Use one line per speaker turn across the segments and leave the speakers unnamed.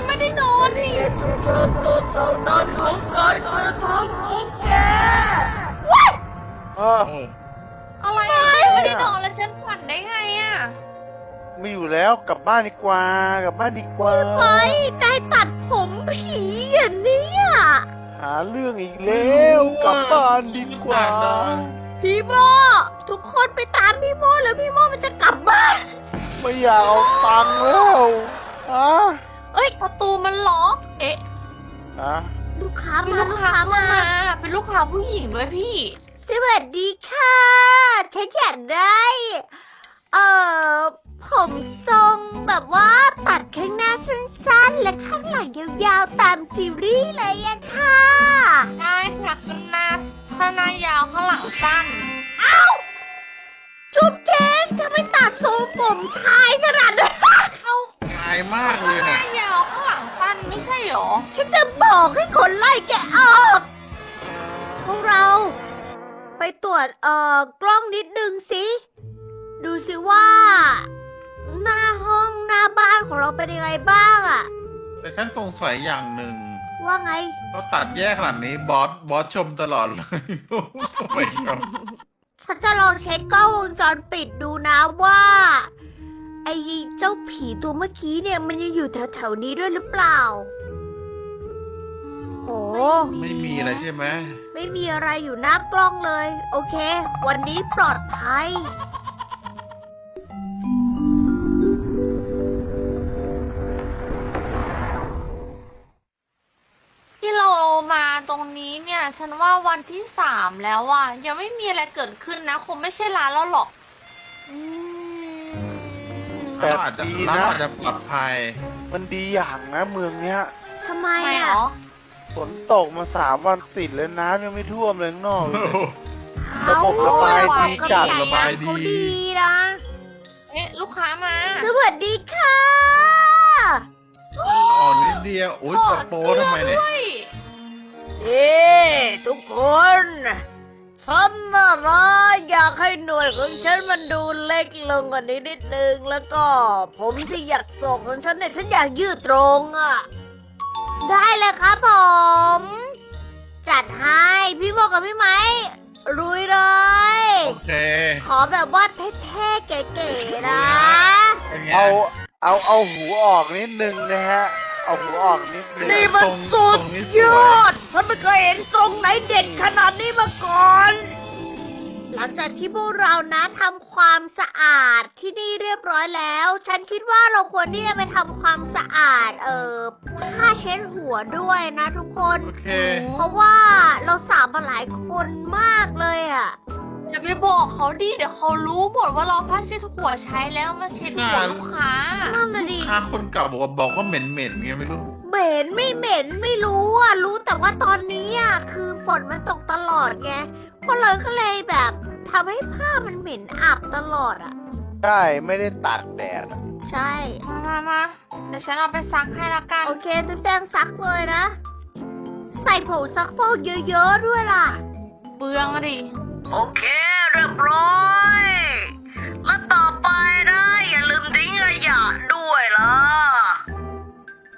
ยังไม่ได้นอนนี่
จุดเริ่มต้นเท่านั้นของการกระทำของแก
เออ
อะไรอะยังไม่ได้นอนแล้วฉันฝันได้ไงอะ
ไม่อยู่แล้วกลับบ้านดีกว่ากลับบ้านดีกว่า
ไปนายตัดผมผีอย่างนี้อะ
หาเรื่องอีกแล้วกลับบ้านดีกว่า
พี่โมทุกคนไปตามพี่โมแล้วพี่โมมันจะกลับบ้าน
ไม่อยากเอาตังค์แล้วฮะ
เอ้ย
ประตูมันล็อกเอ๊ะ
ฮะ
ลูกค้า
มี
มา
ลู
ลู
ก
ก
ค้า
ค้า
เข้า
มา
มา เป็นลูกค้าผู้หญิงด้วยพี่
สวัสดีค่ะฉันอยากได้ เอ่อ ผมทรงแบบว่าตัดข้างหน้าสั้นๆ และข้างหลังยาวๆ ตามซีรีส์เลยอะค่ะ
ได้ค่ะข้างหน้าข้างหน้ายาวข้างหลังสั้น
จุ๊บเจ๊งทำไมตัดทรงผมชายขนาดนั้น
เอ้า
ตายมากเลย
ข้างห
นะ
น้าย ไม่ใช่หรอ
ฉันจะบอกให้คนไล่แกออก พวกเรา ไปตรวจเอ่อกล้องนิดนึงสิ ดูสิว่า หน้าห้องหน้าบ้านของเราเป็นยังไงบ้างอะ
แต่ฉันสงสัยอย่างหนึ่ง
ว่าไง
เราตัดแยกขนาดนี้บอสบอสชมตลอดเลยทำไมครับ
ฉันจะลองเช็คกล้องวงจรปิดดูนะว่าไอ้ เจ้าผีตัวเมื่อกี้เนี่ยมันยังอยู่แถวๆนี้ด้วยหรือเปล่า โอ้
ไม่มีอะไรใช่ไหม
ไม่มีอะไรอยู่หน้ากล้องเลย โอเค วันนี้ปลอดภัย
ที่เรามาตรงนี้เนี่ย ฉันว่าวันที่สามแล้วอะยังไม่มีอะไรเกิดขึ้นนะ คงไม่ใช่ร้านเราหรอก
อืม
แต่
เราอาจจะ
ดี
เรา
นะ
อาจจะปลอดภัย
มันดีอย่างนะเมืองเนี้ย
ทำไม
ไม่หร
อะ
อ
ฝนตกมาสามวันติดแล้วน้ำยังไม่ท่วมเลยข้างนอกเลย
เขา
ระบบระบายดีจัด
ระบายเขาดีนะ
เอ๊ะลูกค้ามา
สวัสดีค่ะ
อ่อนนิดเดียวโอ้ยจะโป้ทำไมเนี่ย
ฮ้ย
เอ๊ทุกคน ฉันน่ะนะอยากให้หนวดของฉันมันดูเล็กลงกว่านี้นิดนึงแล้วก็ ผมที่อยากโศกของฉันเนี่ยฉันอยากยืดตรงอะ ได้เลยครับผม จัดให้พี่โมกับพี่ไม้รุยเลย
โอเค
ขอแบบว่าเท่ๆเก๋ๆนะ
เป็นไง
เอาเอาเอาหูออกนิดนึงนะฮะ เอาหูออกนิดนึง
นี่มันสุดยอด ฉันไม่เคยเห็นทรงไหนเด่นขนาดนี้มาก่อน หลังจากที่พวกเรานะทำความสะอาดที่นี่เรียบร้อยแล้ว ฉันคิดว่าเราควรที่จะไปทำความสะอาด เอ่อผ้าเช็ดหัวด้วยนะทุกคน
โอเค
เพราะว่าเราสาบมาหลายคนมากเลยอะ
อย่าไปบอกเขาดิเดี๋ยวเขารู้หมดว่าเราผ้าเช็ดหัวใช้แล้วมาเช็ดหัว
อ่า
ลูกค้า
นั่นน่ะดิ
ถ้าคนเก่าบอกว่าบอกว่าเหม็นเหม็นๆไงไม่รู้
เหม็นไม่เหม็นไม่รู้อะรู้แต่ว่าตอนนี้อะคือฝนมันตกตลอดไงพวกเราก็เลยแบบทำให้ผ้ามันเหม็นอับตลอดอะ
ใช่ไม่ได้ตากแดดอะ
ใช่
มามามาเดี๋ยวฉันเอาไปซักให้ละกัน
โอเคตุ้มแดงซักเลยนะ ใส่ผงซักฟอกเยอะๆด้วยล่ะ
เบืองอะดิ
โอเคเรียบร้อย แล้วต่อไปนะ อย่าลืมทิ้งขยะด้วยล่ะ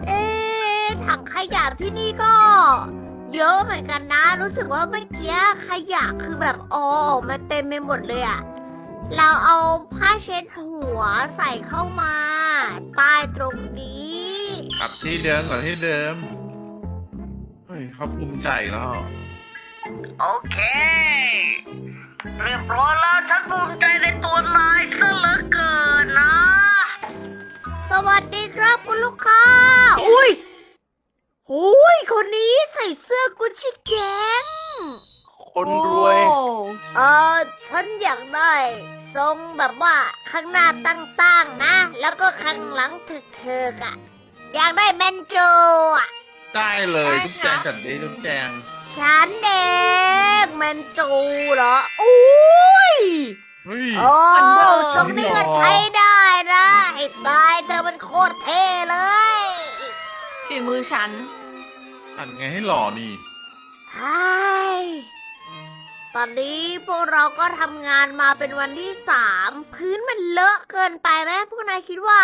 เอ๊ะถังขยะที่นี่ก็ เยอะเหมือนกันนะ รู้สึกว่าเมื่อกี้ขยะคือแบบอ๋อออกมาเต็มไปหมดเลยอะเราเอาผ้าเช็ดหัวใส่เข้ามาใต้ตรงนี้
กลับที่เดิมก่อนที่เดิม เฮ้ยเขาภูมิใจแล้ว
โอเค เรียบร้อยแล้วฉันภูมิใจในตัวนายซะเหลือเกินนะ สวัสดีครับคุณลูกค้า อุ้ยหุยคนนี้ใส่เสื้อกุชชี่แกง
คนรวย
โอ้
เออฉันอยากได้ทรงแบบว่าข้างหน้าตั้งๆนะ แล้วก็ข้างหลังถึกๆอะ อยากได้แมนโจอะ
ได้เลยทุกแจงจัดดีทุกแจง
ฉันเองแมนโจเหรอ อุ้ย
เฮ้ย
โอ้
มันเบอร์
ทรงนี้ก็ใช้ได้นะให้ตายเธอมันโคตรเท่เลย
ฝีมือฉัน
ตัดไงให้หล่อนี่
ไฮ้ตอนนี้พวกเราก็ทำงานมาเป็นวันที่สามพื้นมันเลอะเกินไปไหมพวกนายคิดว่า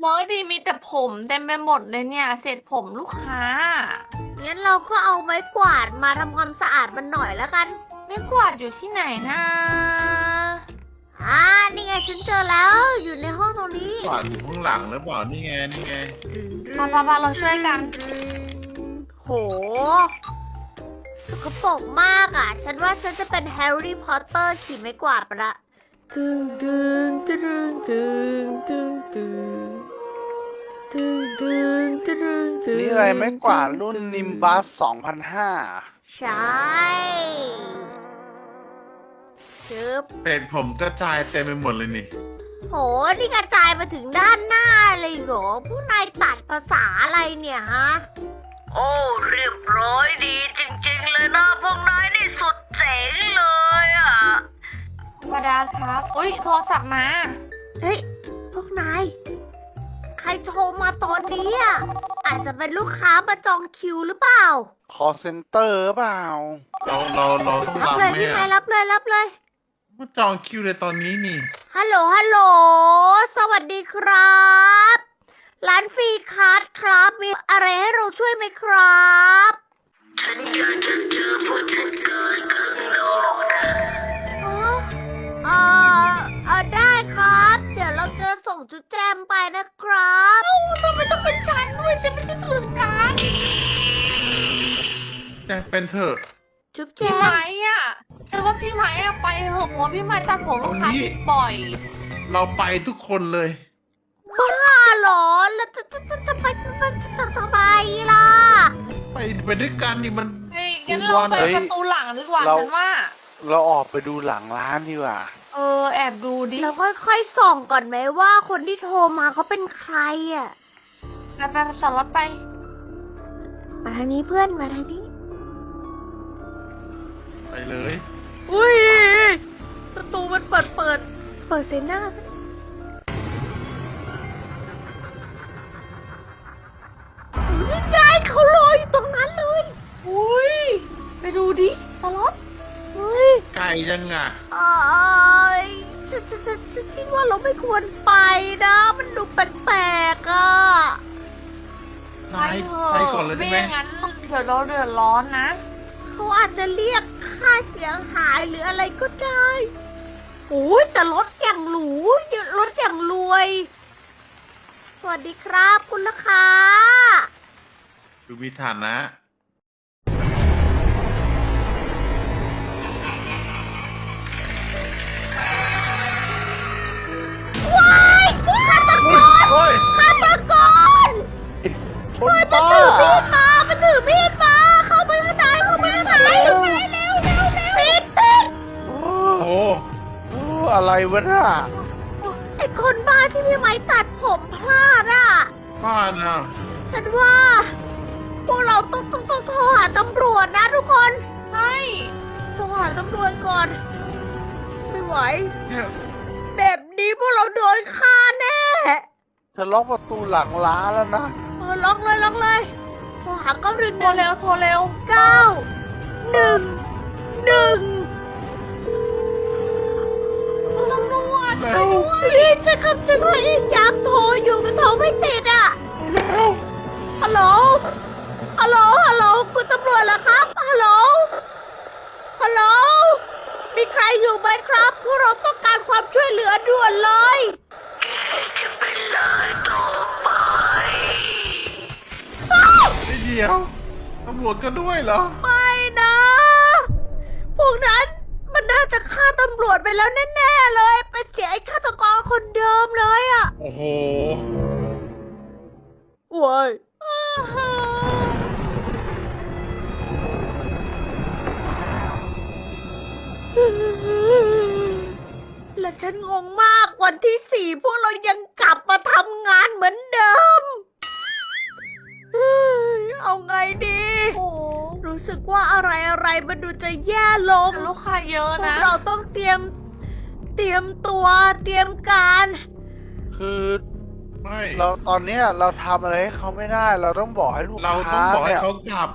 เบอยดีมีแต่ผมเต็มไปหมดเลยเนี่ย เศษผมลูกค้า
งั้นเราก็เอาไม้กวาดมาทำความสะอาดมันหน่อยแล้วกัน
ไม่กวาดอยู่ที่ไหนนะ
อ่านี่ไงฉันเจอแล้ว อยู่ในห้องตรงนี้
กวาดอยู่ข้างหลังหรือเปล่านี่ไงนี่ไง
มาปาปาเราช่วยกัน
โห สกปรกมากอะ ฉันว่าฉันจะเป็นแฮร์รี่พอตเตอร์ขี่ไม้กวาดไปละตึงตึงตึงตึงตึงตึง ตึงตึงตึงตึง
นี่อะไรไม่กว่าดรุ่นนิมบัส2005
ใช่ชึบ
เศษผมกระจายเต็มไปหมดเลยนี่
โห นี่กระจายมาถึงด้านหน้าเลยเหรอผู้นายตัดภาษาอะไรเนี่ยฮะ โอ้ เรียบร้อยดีจริงๆเลยนะพวกนายนี่สุดเจ๋งเลยอะ
ธรรมดาครับ อุ้ยโทรศัพท์มา
เฮ้ย พวกนาย ใครโทรมาตอนนี้อะอาจจะเป็นลูกค้ามาจองคิวหรือเปล่า
คอเซ็นเตอร์เปล่า
เราเราเราต้อง
รับ
รับ
เลย
ไหม
พี่ไม้
อะ
รับเลยรับเลย
มาจองคิวเลยตอนนี้นี่
ฮัลโหล ฮัลโหล สวัสดีครับ ร้านฟรีคัสครับ มีอะไรให้เราช่วยไหมครับฉันอยากจะ ครับเอ้า
ทำไมต้องเป็นฉันด้วยฉันไม่ใช่ผู้จัดการ
แจ้งเป็นเถอะ
จุ๊บแจ
พี่
ม
ไม้อะฉันว่าพี่ไม้อะไปเถอะเพราะว่าพี่ไม้ตัดผมลูกค้า
เอางี้
บ่อย
เราไปทุกคนเลย
บ้าเหรอแล้วจะจะจะจะไปจะจะทำไมล่ะ
ไปไปด้วยกันนี่มัน
เฮ้ยงั้นเราไป
เฮ้ย
ประตูหลังดีกว่า
เรา
ฉันว่า
เราออกไปดูหลังร้านดีกว่า
เออ แอบดูดิ
เราค่อยๆส่องก่อนไหมว่าคนที่โทรมาเขาเป็นใครอะ
ไปไปไปสารถไป
มาทางนี้เพื่อนมาทางนี้
ไปเลย
อุ้ยประตูมันเปิดเปิด เปิดเซน่านี่ไงเขาลอยอยู่ตรงนั้นเลย
อุ้ย ไปดูดิสารถ
เฮ้ย
ไกลจังอะ
เอ้ยฉันฉันฉันฉันคิดว่าเราไม่ควรไปนะ มันดูแปลกๆอะ
ไป
นาย
เถอะ
ไปก่อนเลยได้ไหม
ไม่งั้นเดี๋ยวเราเดือดร้อนนะ
เขาอาจจะเรียกค่าเสียหายหรืออะไรก็ได้โอ้ยแต่รถอย่างหรูรถอย่างรวย สวัสดีครับคุณลูกค้า
ดูมีฐา
นะ
ฟาดนะ
ฉันว่า พวกเราต้องต้องต้องโทรหาตำรวจนะทุกคน
ใช่
โทรหาตำรวจก่อน ไม่ไหว
เนี่ย
แบบนี้พวกเราโดนฆ่าแน่
จะล็อกประตูหลังร้านแล้วนะ
เออล็อกเลยล็อกเลยโทรหาเก้าหนึ่ง
โทรเร็วโทรเร็ว
เก้าหนึ่งหนึ่ง
ตำรวจ
เร็ว
พี่ฉันคำฉันพยายามโทรอยู่มันโทรไม่ติด อะฮัลโหล ฮัลโหล ฮัลโหล คุณตำรวจเหรอครับ ฮัลโหล ฮัลโหล มีใครอยู่ไหมครับ พวกเราต้องการความช่วยเหลือด่วนเลย
ไม่เดียวตำรวจก็ด้วยเหรอ
ไม่นะ พวกนั้นมันน่าจะฆ่าตำรวจไปแล้วแน่ ๆ เลย เป็นเสียไอ้ฆาตกรคนเดิมเลยอะ
โอ้โห
ว้ายและฉันงงมากวันที่สี่พวกเรายังกลับมาทำงานเหมือนเดิมเฮ้ยเอาไงดี
โอ้
รู้สึกว่าอะไรอะไรๆมันดูจะแย่ลง
ลูกค้าเยอะ
พว
นะ
กเราต้องเตรียม เตรียมตัวเตรียมการ
คือ
ไม่
เราตอนเนี้ยเราทำอะไรให้เขาไม่ได้ เราต้องบอกให้ลูก
เราต้อ
ค้าง
บอกให้
เนี่ย
เขากลับ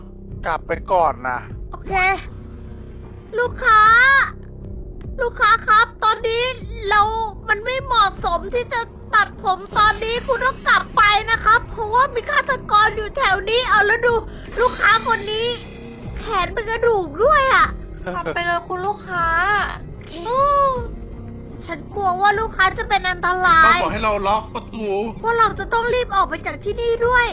กลับไปก่อนนะ
โอเค ลูกค้า ลูกค้าครับ ตอนนี้เรามันไม่เหมาะสมที่จะตัดผมตอนนี้คุณต้องกลับราะว่ามีฆาตกรอยู่แถวนี้เอาแล้วดู ลูกค้าคนนี้ แขนเป็นกระดูกด้วยอะ
ทำไปเลยคุณลูกค้า
อืม ฉันกลัวว่าลูกค้าจะเป็นอันตรา
เขา
ย
บอกให้เราล็อกประตู
พวกเราจะต้องรีบออกไปจากที่นี่ด้วย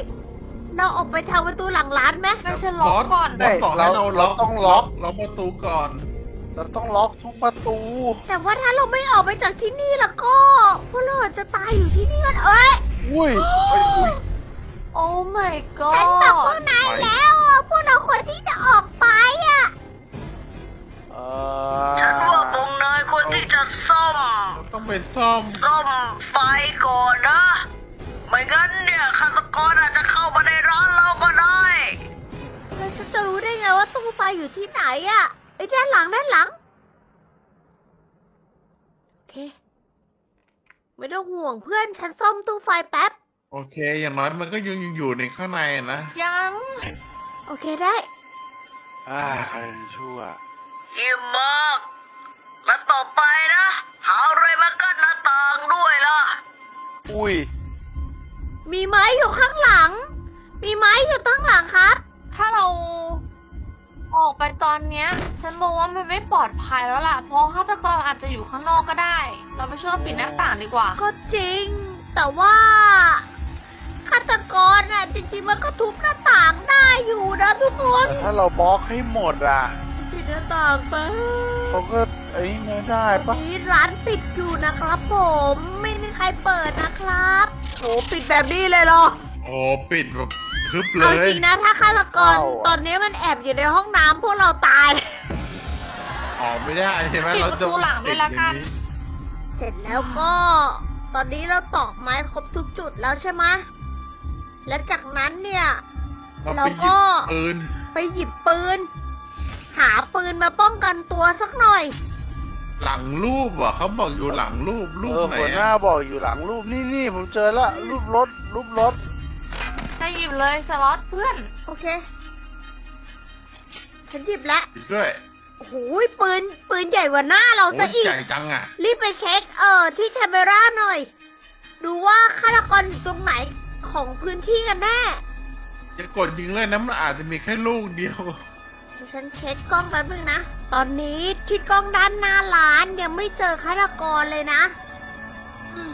เราออกไปทางประตูหลังร้านไหม
ไม่ใช่ล็อกก่อน
บอสบอกให้เราล็อก
เราต้องล็อก
ล็อกประตูก่อน
เราต้องล็อกทุกประตู
แต่ว่าถ้าเราไม่ออกไปจากที่นี่แล้วก็พวกเราอาจจะตายอยู่ที่นี่กันเอ้ย
อุ้ย
เฮ้ยอุ้ย
โอ้ my
ฉันบอกพว
god
กนายแล้วอะพวกเราควรที่จะออกไปอะ
เอ
ฉัน
อ
ว่าพวกนายควรที่จะซ่อม
เราต้องไปซ่อม
ซ่อมไฟก่อนนะ ไม่งั้นเนี่ยฆาตกรอาจจะเข้ามาในร้านเราก็ได้ แล้วฉันจะรู้ได้ไงว่าตู้ไฟอยู่ที่ไหนอะไอ้ด้านหลังด้านหลัง โอเค ไม่ต้องห่วงเพื่อนฉันซ่อมตู้ไฟแป๊บ
โอเค อย่างน้อยมันก็ยังอยู่ในข้างในนะ
ยัง
โอเคได้
อ่าใครชั่ว
เยี่ยมมากแล้วต่อไปนะ หาอะไรมากั้นหน้าต่างด้วยล่ะ
อุ้ย
มีไม้อยู่ข้างหลัง มีไม้อยู่ข้างหลังครับ
ถ้าเรา ออกไปตอนเนี้ย ฉันบอกว่ามันไม่ปลอดภัยแล้วล่ะ เพราะฆาตกรอาจจะอยู่ข้างนอกก็ได้ เราไปช่วยปิดหน้าต่างดีกว่า
ก็จริง แต่ว่าฆาตกรน่ะจริงๆมันก็ทุบหน้าต่างได้อยู่นะทุกคน
แต่ถ้าเราบล็อกให้หมดอะ
ปิดหน้าต่างไป
เขาก็ไอ้นี่ได้
วั
ปะ
นนี้ร้านปิดอยู่นะครับผม ไม่มีใครเปิดนะครับโอ้ปิดแบบนี้เลยเหรอ
โอ้ปิดแบบทึบเล
เอา
ย
จริงนะถ้าฆาตกรตอนนี้มันแอบอยู่ในห้องน้ำพวกเราตาย
ออกไม่ได้ใช่ไหม
ปิด
เรา
ประ
จะ
ตูหลังด้วยละกัน
เสร็จแล้วก็ ตอนนี้เราตอกไม้ครบทุกจุดแล้วใช่ไหมและจากนั้นเนี่ย
เรา
เรา
ไปห
ก็
ยิบปืน
ไปหยิบปืน หาปืนมาป้องกันตัวสักหน่อย
หลังรูปเหรอะเขาบอกอยู่หลังรูปรู
เอ
ป
อ
ไหน
หัวหน้า
อะ
บอกอยู่หลังรูปนี่นี่ผมเจอละรูปรถรูปรถ
จะหยิบเลยสล็อตเพื่อน
โอเค ฉันหยิบแล้ว
ปิดด้วย
โอ้โหปืนปืนใหญ่กว่าหน้าเรา
โอ้
ซะ
ย
อีก
ใหญ่จังอะ
รีบไปเช็คเออที่แคมเมราหน่อย ดูว่าฆาตกรอยู่ตรงไหนของพื้นที่กันแน่
จะกดยิงเลยนะมันอาจจะมีแค่ลูกเดียว
เดี๋ยว ฉันเช็คกล้องแป๊บนึงนะ ตอนนี้ที่กล้องด้านหน้าร้านยังไม่เจอฆาตกรเลยนะอืม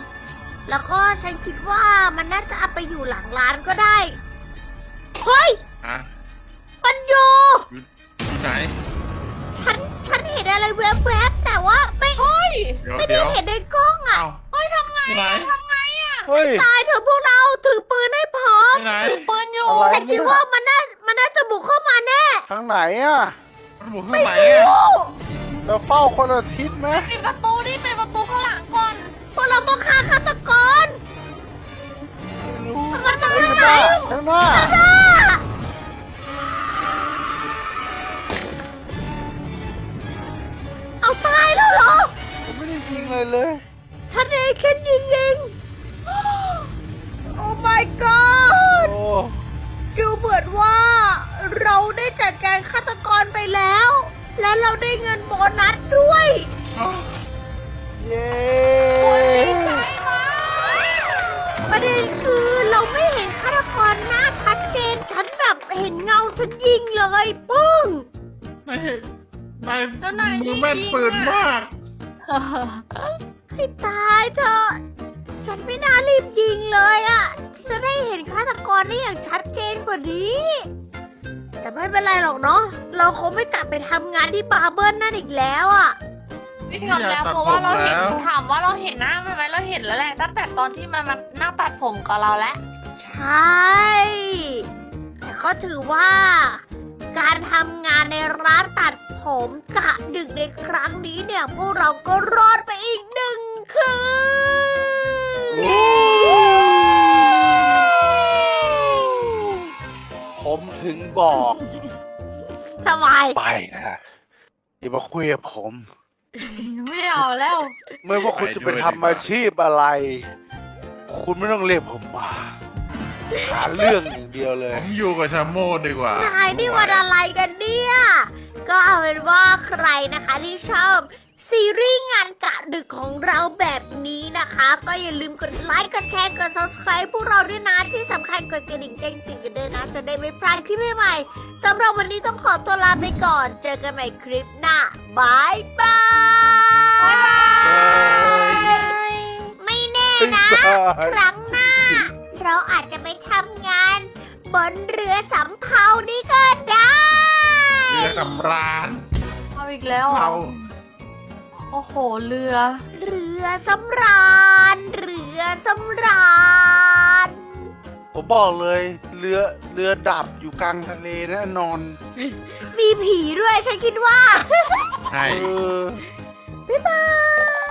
แล้วก็ฉันคิดว่ามันน่าจะเอาไปอยู่หลังร้านก็ได้ เฮ้ย
ฮะ
มันอยู่
ที่ไหน
ฉัน ฉันเห็นอะไรแวบๆแต่ว่าไม่
เฮ้ย
เดี๋ยว
ไม่ได้
เดี๋ยว
เห็นในกล้องอะ
เอา
เฮ้ยทำไง
ที่ไหน
ทำไงอะ
เฮ้ย
ตายเถอะพวกเราถือปืนให้พร้อม
ที่ไหน
ปืนอยู่
อะไร
ฉันคิดว่ามันน่ามันน่าจะบุกเข้ามาแน่
ทางไหนอะ
มันบุกข้างไหนอะ
โอ้
เราเฝ้าคนละทิศไหม
ปิดประตูดิปิดประตูข้างหลังก่อน
พวกเราต้องฆ่าฆาตกร
ไม่รู้
มันจะ
เฮ้ย
ไป
ข้าง
ไห
ห
น
น้าข้างหน้า
เอาตายแล้วเหรอ
ผมไม่ได้ยิงเลยเลย
ฉันเองแค่ยิงยิง ได้จัดการฆาตกรไปแล้ว และเราได้เงินโบนัสด้วย
เย้
โอ้ยดีใจมาก
ประเด็นคือเราไม่เห็นฆาตกรหน้าชัดเจนฉันแบบเห็นเงาฉันยิงเลยปึ้ง
นายนาย
แล้วนาย
มือแม่น
ยิง
ปืน
อะ
มาก
ให้ตายเถอะ ฉันไม่น่ารีบยิงเลยอะ่ะ จะได้เห็นฆาตกรได้อย่างชัดเจนกว่านี้ แต่ไม่เป็นไรหรอกเนาะ เราคงไม่กลับไปทำงานที่บาร์เบิลนั่นอีกแล้วอะ่ะ
ไม่ทำแล้วเพราะว่าเราเห็นถามว่าเราเห็นหน้ามันไหมเราเห็นแล้วแหละตั้งแต่ตอนที่มันมาหน้าตัดผมกับเราแล้ว
ใช่ แต่ก็ถือว่า การทำงานในร้านตัดผมกะดึกในครั้งนี้เนี่ย พวกเราก็รอดไปอีกหนึ่งคืน
ถึงบอก
ทำไม
ไปนะอย่ามาคุยกับผม
ไม่เอาแล้ว
ไม่ว่าคุณจะไปทำอาชีพอะไร คุณไม่ต้องเรียกผมมาหาเรื่องอย่างเดียวเล
ผ
ย
มอยู่กับชาโมดีกว่า
นายนี่วันอะไรกันเนี่ย ก็เอาเป็นว่าใครนะคะที่ชอบ ซีรีส์งานกะดึกของเราแบบนี้นะคะ ก็อย่าลืมกดไลค์ กดแชร์ กด subscribe พวกเราด้วยนะที่สำคัญกดกระดิ่งแจ้งเตือนกันด้วยนะ จะได้ไม่พลาดคลิปใหม่ๆสำหรับวันนี้ต้องขอตัวลาไปก่อน เจอกันใหม่คลิปหน้าบายบาย ไม่แน่นะ ครั้งหน้า เราอาจจะไปทำงาน บนเรือสำเภานี่ก็ได้
เรือสำราญ
เอาอีกแล้วเหร
เรา
อ โอ้โห เรือ
เรือสำราญ เรือสำราญ
ผมบอกเลยเรือเรือดับอยู่กลางทะเลแน่นอน
มีผีด้วยฉันคิดว่า
ใช่
เออ
บ๊ายบาย